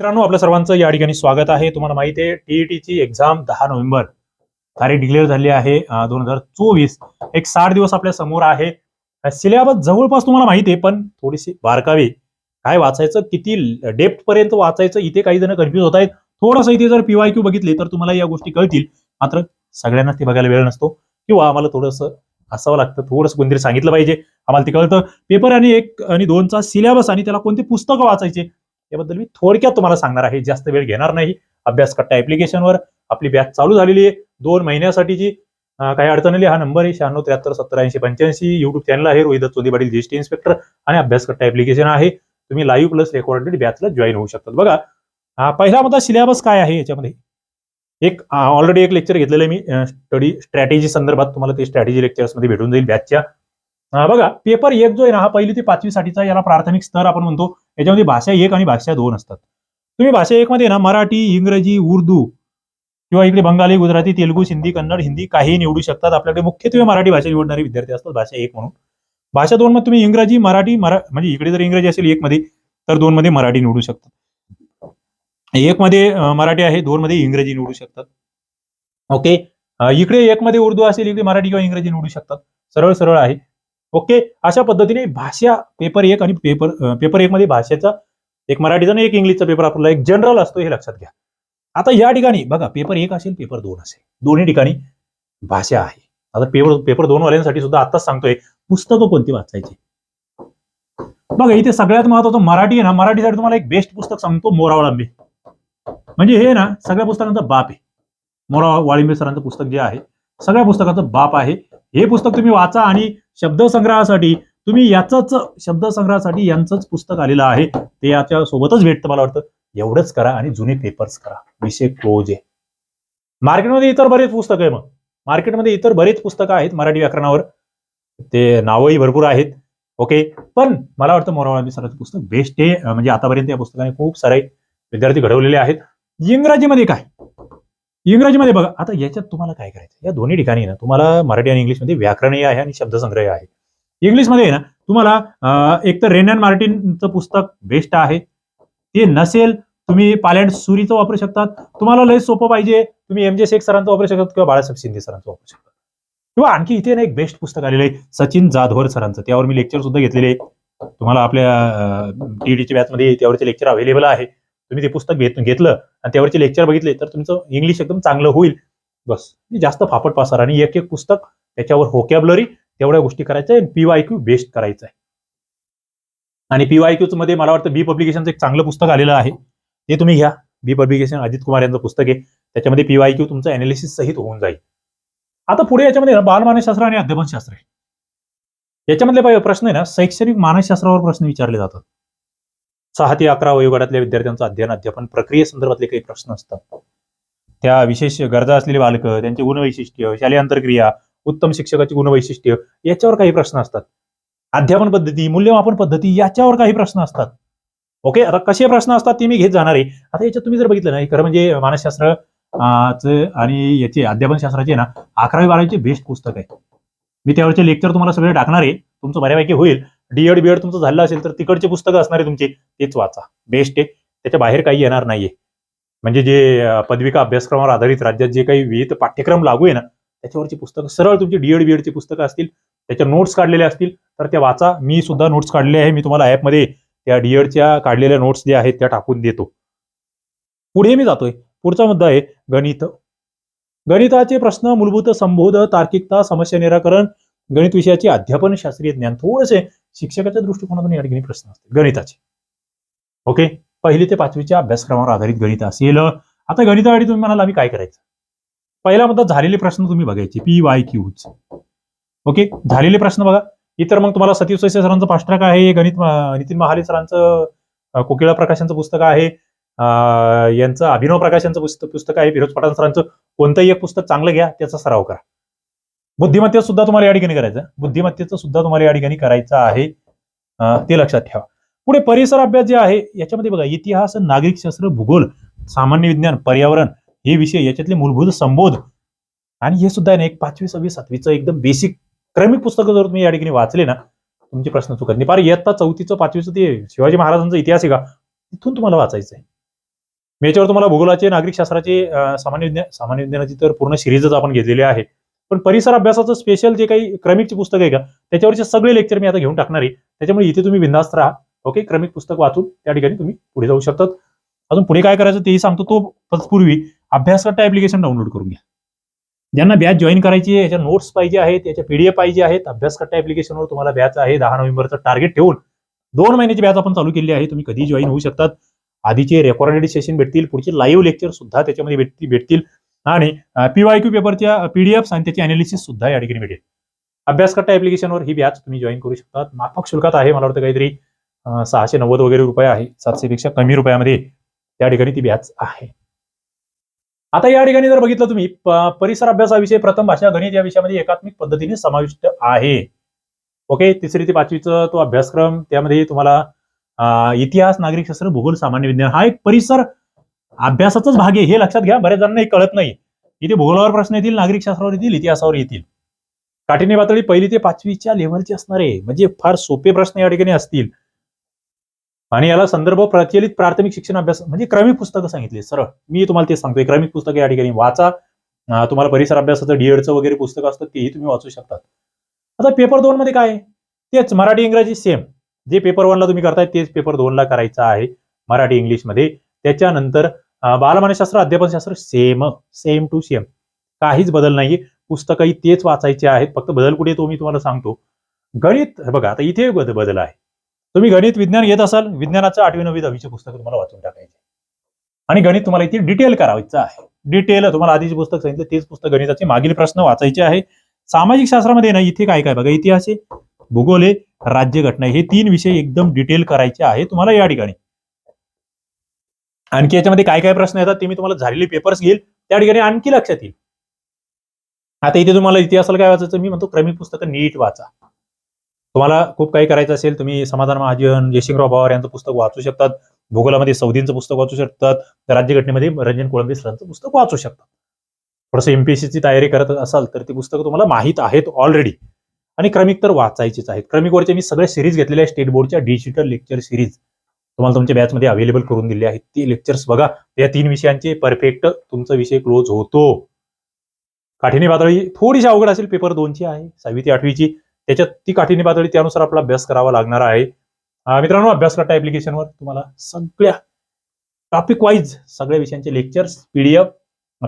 मित्रांनो आपल्या सर्वांचं या ठिकाणी स्वागत आहे. तुम्हाला माहिती आहे टीईटीची एक्झाम दहा नोव्हेंबर. तारीख डिक्लेअर झाली आहे दोन हजार चोवीस. एक साठ दिवस आपल्यासमोर आहे. सिलेबस जवळपास तुम्हाला माहिती आहे पण थोडीशी बारकावे. काय वाचायचं किती डेप्थ पर्यंत वाचायचं इथे काही जण कन्फ्युज होत आहेत. थोडंसं इथे जर पीवाय क्यू बघितले तर तुम्हाला या गोष्टी कळतील. मात्र सगळ्यांना ते बघायला वेळ नसतो. किंवा आम्हाला थोडंसं असावं लागतं थोडंसं कोणतरी सांगितलं पाहिजे. आम्हाला ते कळतं. पेपर आणि एक आणि दोनचा सिलेबस आणि त्याला कोणती पुस्तकं वाचायचे याबद्दल मी थोडक्यात तुम्हाला सांगणार आहे. जास्त वेळ घेणार नाही. अभ्यास कट्टा ऍप्लिकेशनवर आपली बॅच चालू झालेली आहे. दोन महिन्यासाठीची काही अडचण आली हा नंबर आहे शहाण्णव त्र्याहत्तर सत्तर ऐंशी पंच्याऐंशी. युट्यूब चॅनल आहे. रोहित चोदी पाटील जीएसटी इन्स्पेक्टर आणि अभ्यास कट्टा ऍप्लिकेशन आहे. तुम्ही लाईव्ह प्लस रेकॉर्डेड बॅचला जॉईन होऊ शकतात. बघा हा, पहिला मुद्दा सिलेबस काय आहे याच्यामध्ये? एक ऑलरेडी एक लेक्चर घेतलेलं आहे मी. स्टडी स्ट्रॅटेजी संदर्भात तुम्हाला ते स्ट्रॅटेजी लेक्चर्समध्ये भेटून जाईल. बॅचच्या बघा पेपर एक जो आहे ना हा पहिली ते पाचवी साठीचा याला प्राथमिक स्तर आपण म्हणतो. याच्यामध्ये भाषा एक आणि भाषा दोन असतात. तुम्ही भाषा एक मध्ये ना मराठी इंग्रजी उर्दू किंवा इकडे बंगाली गुजराती तेलुगू सिंधी कन्नड हिंदी काही निवडू शकतात. आपल्याकडे मुख्यत्वे मराठी भाषा निवडणारे विद्यार्थी असतात भाषा एक म्हणून. भाषा दोन मध्ये तुम्ही इंग्रजी मराठी मरा म्हणजे इकडे जर इंग्रजी असेल एक मध्ये तर दोन मध्ये मराठी निवडू शकतात. एक मध्ये मराठी आहे दोन मध्ये इंग्रजी निवडू शकतात. ओके? इकडे एक मध्ये उर्दू असेल इकडे मराठी किंवा इंग्रजी निवडू शकतात. सरळ सरळ आहे. ओके अशा पद्धतीने भाषा पेपर एक आणि पेपर पेपर एक मध्ये भाषेचा एक मराठीचा आणि एक इंग्लिशचा पेपर आपला एक जनरल असतो हे लक्षात घ्या. आता या ठिकाणी बघा पेपर एक असेल पेपर दोन असेल. दोन्ही ठिकाणी भाषा आहे. आता पेपर पेपर दोन वाल्यांसाठी सुद्धा आताच सांगतोय पुस्तकं कोणती वाचायची? बघा इथे सगळ्यात महत्वाचं मराठी आहे ना मराठीसाठी तुम्हाला एक बेस्ट पुस्तक सांगतो मोरा म्हणजे हे ना सगळ्या पुस्तकांचा बाप आहे. मोरा वाळिंबे सरांचं पुस्तक जे आहे सगळ्या पुस्तकाचं बाप आहे. हे पुस्तक तुम्ही वाचा आणि शब्दसंग्रहासाठी तुम्ही याच शब्दसंग्रहासाठी यांचंच पुस्तक आलेलं आहे. ते याच्या सोबतच भेटतं मला वाटतं. एवढंच करा आणि जुने पेपर्स करा. विषय क्लोज आहे. मार्केटमध्ये इतर बरेच पुस्तकं आहे मग. मार्केटमध्ये इतर बरेच पुस्तकं आहेत मराठी व्याकरणावर. ते नावही भरपूर आहेत. ओके. पण मला वाटतं मोरावाळांबी सरांचं पुस्तक बेस्ट आहे. म्हणजे आतापर्यंत या पुस्तकाने खूप सारे विद्यार्थी घडवलेले आहेत. इंग्रजीमध्ये काय? इंग्रजीमध्ये बघा आता याच्यात तुम्हाला काय करायचं या दोन्ही ठिकाणी ना तुम्हाला मराठी आणि इंग्लिशमध्ये व्याकरणही आहे आणि शब्दसंग्रह आहे. इंग्लिशमध्ये आहे ना तुम्हाला एक तर रेन मार्टिनचं पुस्तक बेस्ट आहे. ते नसेल तुम्ही पालँड सुरीचं वापरू शकतात. तुम्हाला लय सोपं पाहिजे तुम्ही एम जे शेख सरांचं वापरू शकतात किंवा बाळासाहेब शिंदे सरांचं वापरू शकतात. किंवा आणखी इथे ना एक बेस्ट पुस्तक आलेलं आहे सचिन जाधवर सरांचं. त्यावर मी लेक्चर सुद्धा घेतलेले आहे. तुम्हाला आपल्या टीईडीच्या बॅचमध्ये त्यावरचे लेक्चर अवेलेबल आहे. तुम्ही ते पुस्तक घेत घेतलं आणि त्यावरचे लेक्चर बघितले तर तुमचं इंग्लिश एकदम चांगलं होईल. बस. जास्त फापट पासार आणि एक एक पुस्तक त्याच्यावर होकॅबलरी तेवढ्या गोष्टी करायच्या आहे पीवाय क्यू बेस्ट करायचं आहे. आणि पीवाय क्यूच मध्ये मला वाटतं बी पब्लिकेशनचं एक चांगलं पुस्तक आलेलं आहे. ते तुम्ही घ्या. बी पब्लिकेशन अजित कुमार यांचं पुस्तक आहे. त्याच्यामध्ये पीवाय क्यू तुमचं अनालिसिस सहित होऊन जाईल. आता पुढे याच्यामध्ये बाल बालमानसशास्त्र आणि अध्यापनशास्त्र आहे. याच्यामधले प्रश्न आहे ना शैक्षणिक मानसशास्त्रावर प्रश्न विचारले जातात. सहा ते अकरा वयोगटातल्या विद्यार्थ्यांचं अध्ययन अध्यापन प्रक्रियेसंदर्भातले काही प्रश्न असतात. त्या विशेष गरजा असलेली बालकं त्यांचे गुणवैशिष्ट्य शालेय अंतर्क्रिया उत्तम शिक्षकाची गुणवैशिष्ट्य याच्यावर काही प्रश्न असतात. अध्यापन पद्धती मूल्यमापन पद्धती याच्यावर काही प्रश्न असतात. ओके? आता कसे प्रश्न असतात ते मी घेत जाणार आहे. आता याच्यात तुम्ही जर बघितलं ना खरं म्हणजे मानसशास्त्र आणि याचे अध्यापनशास्त्राचे ना अकरावी बारावीचे बेस्ट पुस्तक आहे. मी त्यावरचे लेक्चर तुम्हाला सगळे टाकणार आहे. तुमचं बऱ्यापैकी होईल. डीएड बीएड तुमचं झालं असेल तर तिकडचे पुस्तकं असणार तुमचे तेच वाचा. बेस्ट आहे. त्याच्या बाहेर काही येणार नाहीये. म्हणजे जे पदविका अभ्यासक्रमावर आधारित राज्यात जे काही विविध पाठ्यक्रम लागू आहे ना त्याच्यावरची पुस्तकं सरळ तुमची डीएड बीएडची पुस्तकं असतील त्याच्या नोट्स काढलेल्या असतील तर त्या वाचा. मी सुद्धा नोट्स काढले आहे. मी तुम्हाला ॲपमध्ये त्या डीएडच्या काढलेल्या नोट्स ज्या आहेत त्या टाकून देतो. पुढे मी जातोय. पुढचा मुद्दा आहे गणित. गणिताचे प्रश्न मूलभूत संबोध तार्किकता समस्या निराकरण गणित विषयाचे अध्यापन शास्त्रीय ज्ञान. थोडेसे शिक्षकाच्या दृष्टिकोनातून या ठिकाणी प्रश्न असतील. गणिताचे. ओके पहिली ते पाचवीच्या अभ्यासक्रमावर आधारित गणित असेल. आता गणितासाठी तुम्ही म्हणाल आम्ही काय करायचं? पहिला मुद्दा झालेले प्रश्न तुम्ही बघायचे. पी वाय क्यूच ओके झालेले प्रश्न बघा. इतर मग तुम्हाला सतीश सैसे सरांचं पाष्ट्राक आहे. गणित नितीन महाले सरांचं अं, कोकिळा प्रकाशांचं पुस्तक आहे. यांचं अभिनव प्रकाशांचं पुस्तक पुस्तक आहे. फिरोज पठाण सरांचं कोणतंही एक पुस्तक चांगलं घ्या त्याचा सराव करा. बुद्धिमत्तेचं सुद्धा तुम्हाला या ठिकाणी करायचं आहे. बुद्धिमत्तेचं सुद्धा तुम्हाला या ठिकाणी करायचं आहे. ते लक्षात ठेवा. पुढे परिसर अभ्यास जे आहे याच्यामध्ये बघा इतिहास नागरिक शास्त्र भूगोल सामान्य विज्ञान पर्यावरण हे विषय याच्यातले मूलभूत संबोध. आणि हे सुद्धा आहे ना एक पाचवी सहावी सातवीचं एकदम बेसिक क्रमिक पुस्तकं जर तुम्ही या ठिकाणी वाचले ना तुमचे प्रश्न चुकत नाही. फार इयत्ता चौथीचं पाचवीचं ते शिवाजी महाराजांचा इतिहास आहे का तिथून तुम्हाला वाचायचं आहे. मी याच्यावर तुम्हाला भूगोलाचे नागरिक शास्त्राचे सामान्य विज्ञान सामान्य विज्ञानाची तर पूर्ण सिरीजच आपण घेतलेली आहे. पण परिसर अभ्यासाचं स्पेशल जे काही क्रमिकची पुस्तक आहे का त्याच्यावरचे सगळे लेक्चर मी आता घेऊन टाकणार आहे. त्याच्यामुळे इथे तुम्ही बिंदास्त राहा. ओके क्रमिक पुस्तक वाचून त्या ठिकाणी तुम्ही पुढे जाऊ शकतात. अजून पुढे काय करायचं तेही सांगतो. तो तत्पूर्वी अभ्यासकर्ता ऍप्लिकेशन डाउनलोड करून घ्या. ज्यांना बॅच जॉईन करायची आहे याच्या नोट्स पाहिजे आहेत याच्या पीडीएफ पाहिजे आहेत अभ्यासकर्ता ऍप्लिकेशनवर तुम्हाला बॅच आहे दहा नोव्हेंबरचं टार्गेट ठेवून दोन महिन्याची बॅच आपण चालू केली आहे. तुम्ही कधी जॉईन होऊ शकतात. आधीचे रेकॉर्डेड सेशन भेटतील पुढचे लाईव्ह लेक्चर सुद्धा त्याच्यामध्ये भेटतील भेटतील. आणि पीवायक्यू पेपरच्या पीडीएफ आणि त्याची अनालिसिस सुद्धा या ठिकाणी मिळेल अभ्यासकर्ता ऍप्लिकेशनवर ही बॅच तुम्ही जॉईन करू शकता माफक शुल्कात आहे मला वाटतं काहीतरी सहाशे नव्वद वगैरे रुपये आहे. सातशे पेक्षा कमी रुपयामध्ये त्या ठिकाणी ती बॅच आहे. आता या ठिकाणी जर बघितलं तुम्ही प- परिसर अभ्यासाविषयी प्रथम भाषा गणित या विषयामध्ये एकात्मिक पद्धतीने समाविष्ट आहे. ओके? तिसरी ते पाचवीचं तो अभ्यासक्रम त्यामध्ये तुम्हाला इतिहास नागरिकशास्त्र भूगोल सामान्य विज्ञान हा एक परिसर अभ्यासाचाच भाग आहे हे लक्षात घ्या. बऱ्याच जणांना हे कळत नाही. इथे भूगोलावर प्रश्न येतील नागरिकशास्त्रावर येतील इतिहासावर येतील. काठिण्य पातळी पहिली ते पाचवीच्या लेव्हलची असणार आहे. म्हणजे फार सोपे प्रश्न या ठिकाणी असतील. आणि याला संदर्भ प्रचलित प्राथमिक शिक्षण अभ्यास म्हणजे क्रमिक पुस्तकं सांगितले. सरळ. मी तुम्हाला ते सांगतोय. क्रमिक पुस्तकं या ठिकाणी वाचा. तुम्हाला परिसर अभ्यासाचं डीएडचं वगैरे पुस्तक असतं तेही तुम्ही वाचू शकतात. आता पेपर दोन मध्ये काय? तेच मराठी इंग्रजी सेम जे पेपर वनला तुम्ही करताय तेच पेपर दोनला करायचं आहे. मराठी इंग्लिशमध्ये त्याच्यानंतर बालमानसशास्त्र अध्यापनशास्त्र सेम सेम टू सेम काहीच बदल नाहीये. पुस्तकही तेच वाचायचे आहेत. फक्त बदल कुठे तो मी तुम्हाला सांगतो. गणित बघा आता इथे बदल आहे. तुम्ही गणित विज्ञान घेत असाल विज्ञानाचं आठवी नववी दहावीचे पुस्तक तुम्हाला वाचून टाकायचे. आणि गणित तुम्हाला इथे डिटेल करायचं आहे. डिटेल तुम्हाला आधीचे पुस्तक सांगितलं तेच पुस्तक गणिताचे मागील प्रश्न वाचायचे आहे. सामाजिक शास्त्रामध्ये ना इथे काय काय बघा इतिहास आहे भूगोल आहे राज्यघटना हे तीन विषय एकदम डिटेल करायचे आहे तुम्हाला या ठिकाणी. आणखी याच्यामध्ये काय काय प्रश्न येतात ते मी तुम्हाला झालेले पेपर्स घेईल. त्या ठिकाणी आणखी लक्षात येईल. आता इथे तुम्हाला इतिहासाला काय वाचायचं मी म्हणतो क्रमिक पुस्तकं नीट वाचा. तुम्हाला खूप काही करायचं असेल तुम्ही समाधान महाजन जयसिंगराव पवार यांचं पुस्तक वाचू शकतात. भूगोलामध्ये सौदींचं पुस्तक वाचू शकतात. राज्यघटनेमध्ये रंजन कोळंबी सरांचं पुस्तक वाचू शकतात. थोडंसं एमपीएससीची तयारी करत असाल तर ती पुस्तकं तुम्हाला माहीत आहेत ऑलरेडी आणि क्रमिक तर वाचायचीच आहेत. क्रमिकवरचे मी सगळे सिरीज घेतलेले आहे स्टेट बोर्डच्या डिजिटल लेक्चर सिरीज तुम्हाला तुमच्या बॅचमध्ये अवेलेबल करून दिले आहेत. ते लेक्चर्स बघा. या तीन विषयांचे परफेक्ट तुमचा विषय क्लोज होतो. काठिण्य पातळी थोडीशी अवघड असेल. पेपर दोनची आहे. सहावी ते आठवीची. त्याच्यात ती काठिण्य पातळी त्यानुसार आपला अभ्यास करावा लागणार आहे. मित्रांनो अभ्यास करता ऍप्लिकेशनवर तुम्हाला सगळ्या टॉपिक वाईज सगळ्या विषयांचे lectures PDF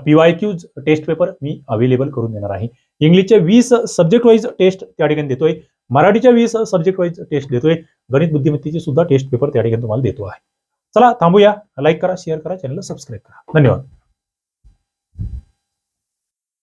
PYQs test paper मी अवेलेबल करून देणार आहे. इंग्लिशचे वीस सब्जेक्ट वाईज टेस्ट त्या ठिकाणी देतोय. मराठीच्या वीस सब्जेक्ट वाईज टेस्ट देतोय. गणित बुद्धिमत्तेचे सुद्धा टेस्ट पेपर त्या ठिकाणी तुम्हाला देतो आहे. चला थांबूया. लाईक करा शेअर करा चॅनलला सबस्क्राईब करा. धन्यवाद.